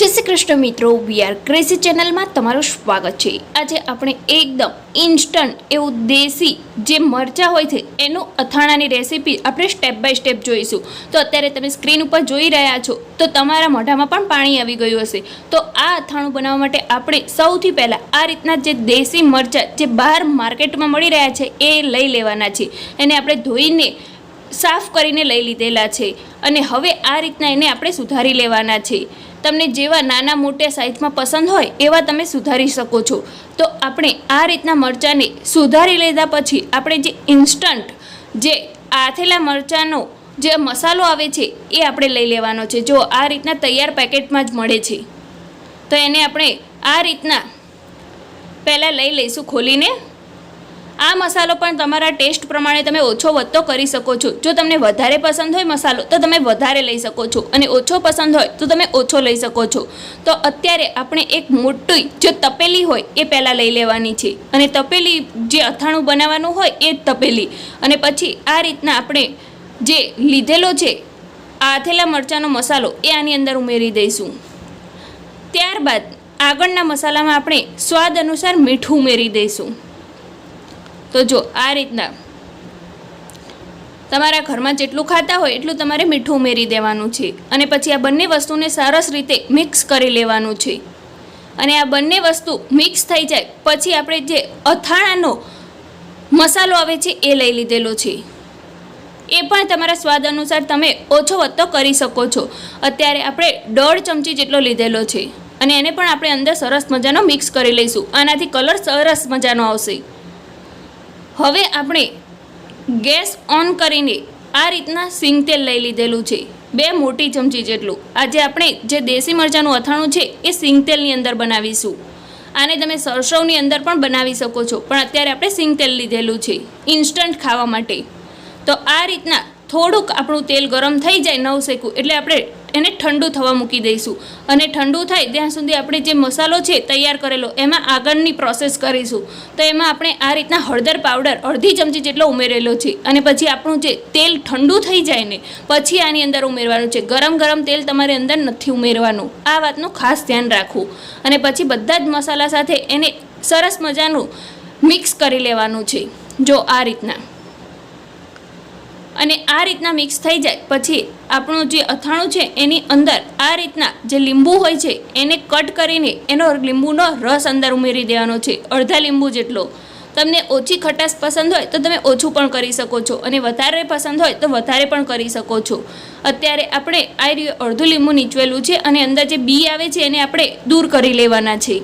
જય શ્રી કૃષ્ણ મિત્રો we are crazy ચેનલમાં તમારું સ્વાગત છે. આજે આપણે એકદમ ઇન્સ્ટન્ટ એવું દેશી જે મરચાં હોય છે, એનું અથાણાની રેસીપી આપણે સ્ટેપ બાય સ્ટેપ જોઈશું. તો અત્યારે તમે સ્ક્રીન ઉપર જોઈ રહ્યા છો, તો તમારા મોઢામાં પણ પાણી આવી ગયું હશે. તો આ અથાણું બનાવવા માટે આપણે સૌથી પહેલાં આ રીતના જે દેશી મરચાં જે બહાર માર્કેટમાં મળી રહ્યા છે, એ લઈ લેવાના છે. એને આપણે ધોઈને સાફ કરીને લઈ લીધેલા છે. અને હવે આ રીતના એને આપણે સુધારી લેવાના છે. તમને જેવા નાના મોટા સાઇઝમાં પસંદ હોય, એવા તમે સુધારી શકો છો. તો આપણે આ રીતના મરચાંને સુધારી લીધા પછી આપણે જે ઇન્સ્ટન્ટ જે આથેલા મરચાંનો જે મસાલો આવે છે, એ આપણે લઈ લેવાનો છે. જો આ રીતના તૈયાર પેકેટમાં જ મળે છે. તો એને આપણે આ રીતના પહેલાં લઈ લઈશું ખોલીને. આ મસાલો પણ તમારા ટેસ્ટ પ્રમાણે તમે ઓછો વધતો કરી શકો છો. જો તમને વધારે પસંદ હોય મસાલો, તો તમે વધારે લઈ શકો છો. અને ઓછો પસંદ હોય, તો તમે ઓછો લઈ શકો છો. તો અત્યારે આપણે એક મોટી જે તપેલી હોય, એ પહેલાં લઈ લેવાની છે. અને તપેલી જે અથાણું બનાવવાનું હોય, એ જ તપેલી. અને પછી આ રીતના આપણે જે લીધેલો છે આથેલા મરચાંનો મસાલો, એ આની અંદર ઉમેરી દઈશું. ત્યારબાદ આગળના મસાલામાં આપણે સ્વાદ અનુસાર મીઠું ઉમેરી દઈશું. તો જો, આ રીતના. તમારા ઘરમાં જેટલું ખાતા હોય એટલું તમારે મીઠું ઉમેરી દેવાનું છે. અને પછી આ બંને વસ્તુને સરસ રીતે મિક્સ કરી લેવાનું છે. અને આ બંને વસ્તુ મિક્સ થઈ જાય, પછી આપણે જે અથાણાનો મસાલો આવે છે એ લઈ લીધેલો છે. એ પણ તમારા સ્વાદ અનુસાર તમે ઓછો વધતો કરી શકો છો. અત્યારે આપણે દોઢ ચમચી જેટલો લીધેલો છે. અને એને પણ આપણે અંદર સરસ મજાનો મિક્સ કરી લઈશું. આનાથી કલર સરસ મજાનો આવશે. હવે આપણે ગેસ ઓન કરીને આ રીતના સિંગ તેલ લઈ લીધેલું છે. બે મોટી ચમચી જેટલું. આજે આપણે જે દેશી મરચાંનું અથાણું છે, એ સિંગ તેલની અંદર બનાવીશું. આને તમે સરસવની અંદર પણ બનાવી શકો છો, પણ અત્યારે આપણે સિંગ તેલ લીધેલું છે, ઇન્સ્ટન્ટ ખાવા માટે. તો આ રીતના થોડુંક આપણું તેલ ગરમ થઈ જાય નવ શેકું એટલે આપણે એને ઠંડુ થવા મૂકી દઈશું. અને ઠંડુ થાય ત્યાં સુધી આપણે જે મસાલો છે તૈયાર કરેલો, એમાં આગળની પ્રોસેસ કરીશું. તો એમાં આપણે આ રીતના હળદર પાવડર અડધી ચમચી જેટલો ઉમેરેલો છે. અને પછી આપણું જે તેલ ઠંડુ થઈ જાય ને, પછી આની અંદર ઉમેરવાનું છે. ગરમ ગરમ તેલ તમારે અંદર નથી ઉમેરવાનું. આ વાતનું ખાસ ધ્યાન રાખવું. અને પછી બધા જ મસાલા સાથે એને સરસ મજાનું મિક્સ કરી લેવાનું છે. જો આ રીતના. અને આ રીતના મિક્સ થઈ જાય. પછી આપણું જે અથાણું છે એની અંદર આ રીતના જે લીંબુ હોય છે, એને કટ કરીને એનો લીંબુનો રસ અંદર ઉમેરી દેવાનો છે, અડધા લીંબુ જેટલો. તમને ઓછી ખટાશ પસંદ હોય તો તમે ઓછું પણ કરી શકો છો અને વધારે પસંદ હોય તો વધારે પણ કરી શકો છો. અત્યારે આપણે આ અડધું લીંબુ નીચવેલું છે અને અંદર જે બી આવે છે એને આપણે દૂર કરી લેવાના છે.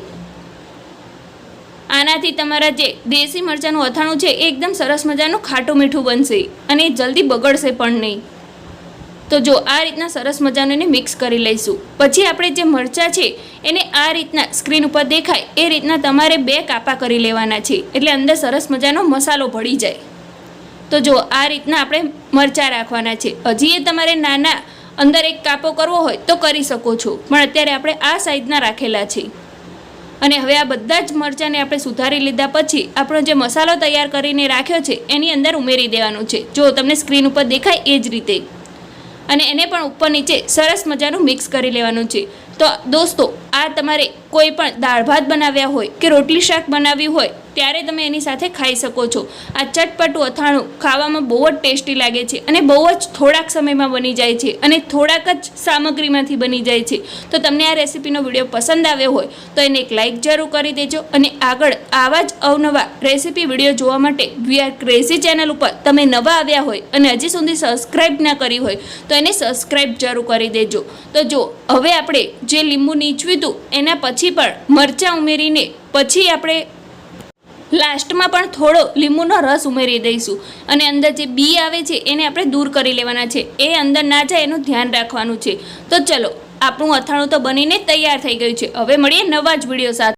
આનાથી તમારા જે દેશી મરચાંનું અથાણું છે, એ એકદમ સરસ મજાનું ખાટું મીઠું બનશે અને જલ્દી બગડશે પણ નહીં. તો જો આ રીતના સરસ મજાનું એને મિક્સ કરી લઈશું. પછી આપણે જે મરચાં છે, એને આ રીતના સ્ક્રીન ઉપર દેખાય, એ રીતના તમારે બે કાપા કરી લેવાના છે, એટલે અંદર સરસ મજાનો મસાલો ભળી જાય. તો જો આ રીતના આપણે મરચાં રાખવાના છે. હજી એ તમારે નાના અંદર એક કાપો કરવો હોય તો કરી શકો છો, પણ અત્યારે આપણે આ સાઈઝના રાખેલા છે. અને હવે આ બધા જ મરચાંને આપણે સુધારી લીધા પછી આપણો જે મસાલો તૈયાર કરીને રાખ્યો છે, એની અંદર ઉમેરી દેવાનું છે. જો તમને સ્ક્રીન ઉપર દેખાય એ જ રીતે. અને એને પણ ઉપર નીચે સરસ મજાનું મિક્સ કરી લેવાનું છે. તો દોસ્તો, આ તમારે કોઈ પણ દાળ ભાત બનાવ્યા હોય કે રોટલી શાક બનાવ્યું હોય ત્યારે તમે એની સાથે ખાઈ શકો છો. આ ચટપટું અથાણું ખાવામાં બહુ જ ટેસ્ટી લાગે છે અને બહુ જ થોડાક સમયમાં બની જાય છે અને થોડાક જ સામગ્રીમાંથી બની જાય છે. તો તમને આ રેસીપીનો વીડિયો પસંદ આવ્યો હોય તો એને એક લાઇક જરૂર કરી દેજો અને આગળ આવા જ અવનવા રેસીપી વીડિયો જોવા માટે વી આર ક્રેઝી ચેનલ ઉપર તમે નવા આવ્યા હોય અને હજી સુધી સબસ્ક્રાઈબ ના કરી હોય તો એને સબસ્ક્રાઈબ જરૂર કરી દેજો. તો જો, હવે આપણે જે લીંબુ નીચવ્યું હતું એના પછી પણ મરચાં ઉમેરીને પછી આપણે લાસ્ટમાં પણ થોડો લીંબુનો રસ ઉમેરી દઈશું. અને અંદર જે બી આવે છે, એને આપણે દૂર કરી લેવાના છે. એ અંદર ના જાય, એનું ધ્યાન રાખવાનું છે. તો ચલો, આપણું અથાણું તો બનીને તૈયાર થઈ ગયું છે. હવે મળીએ નવા જ વીડિયો સાથે.